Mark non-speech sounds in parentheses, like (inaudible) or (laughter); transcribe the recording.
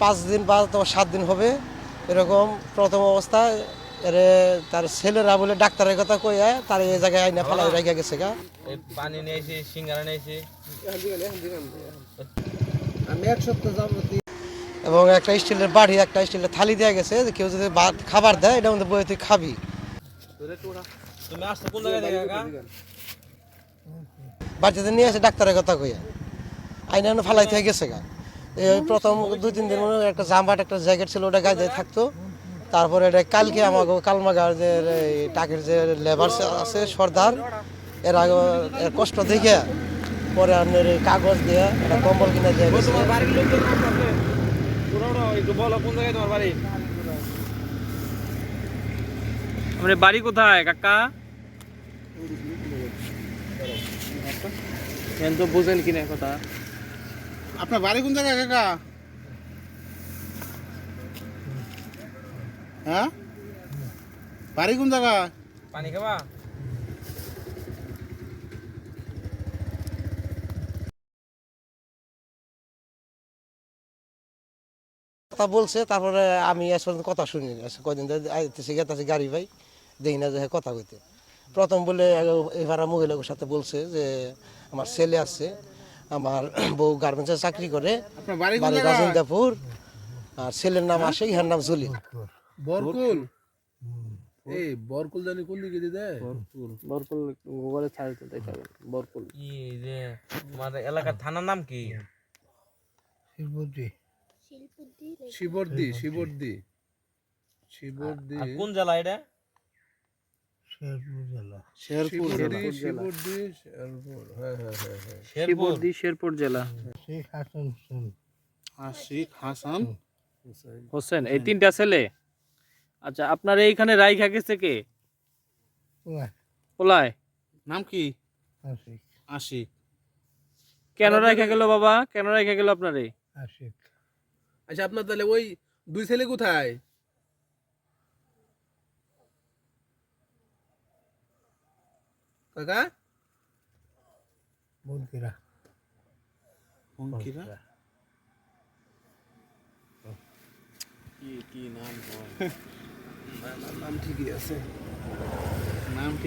পাঁচ দিন বা তোমার সাত দিন হবে এরকম প্রথম অবস্থায় এরে তার ছেলেরা বলে ডাক্তারের কথা কইয়া তার এই জায়গায় আইনা ফেলাই রেখে গেছে গা। পানি নিয়েছি সিঙ্গারা নিয়েছি। এবং একটা স্টিলের বাড়ি একটা স্টিলের থালি দেওয়া গেছে যে কেউ যদি ভাত খাবার দেয় এটা মধ্যে বই তুই খাবি। তুমি আসছো কোন জায়গায় থেকে কাকা বাড়িতে নিয়ে এসে ডাক্তারের কথা কইয়া আইনা ফালাই থেকে গেছে গা। প্রথম দুই তিন দিন মনে একটা জাম্পাট একটা জ্যাকেট ছিল ওটা গায়ে থাকতো। তারপরে এটা কালকে আমাকে কালমাগার যে এই টাকের যে লেবার আছে সর্দার এর আগে এর কষ্ট দেখে পরে আপনার এই কাগজ দিয়ে একটা কম্বল কিনে দিয়ে গেছে। তোমার বাড়ি? কোথায় কাকা? এখন তো বুঝেন কিনা কথা। আপনার বাড়ি কোন জায়গায় কাকা? হ্যাঁ? বাড়ি কোন জায়গায় পানি খাবা? কথা বলছে তারপরে আমি আজ পর্যন্ত কথা শুনি কদিন আইতেছি গেতেছি গাড়ি ভাই দেখি না যে কথা কইতে। প্রথম বলে এবার মহিলার সাথে বলছে যে আমার ছেলে আছে আমার বউ গার্মেন্টসে চাকরি করে আপনার বাড়ি রাজেন্দ্রপুর। আর ছেলের নাম আসে ইহার নাম জলিল। বরকুল। এই বরকুল জানি কোন দিকে দিদে বরকুল। গুগলে ছাড় দিতে বরকুল। কি যে তোমার এলাকার থানার নাম কি? শিবর্দি শিবর্দি শিবর্দি আর কোন জেলা এটা? শেরপুর জেলা। শিবর্দি শিবর্দি শেরপুর। হ্যাঁ হ্যাঁ হ্যাঁ হ্যাঁ। শেরপুর শিবর্দি শেরপুর জেলা। আশিক হাসান হোসেন। এই তিনটা ছেলে? আচ্ছা আপনার এইখানে রাইখা গেছে কে? পোলায় নাম কি? আশিক। কেন রাইখা গেল বাবা? কেন রাইখা গেল আপনারে? আচ্ছা আপনার তাহলে ওই দুই ছেলে কোথায়? কাকা? বঙ্কিরা বঙ্কিরা কি কি নাম (laughs) নাম ঠিকই আছে। নাম ঠিক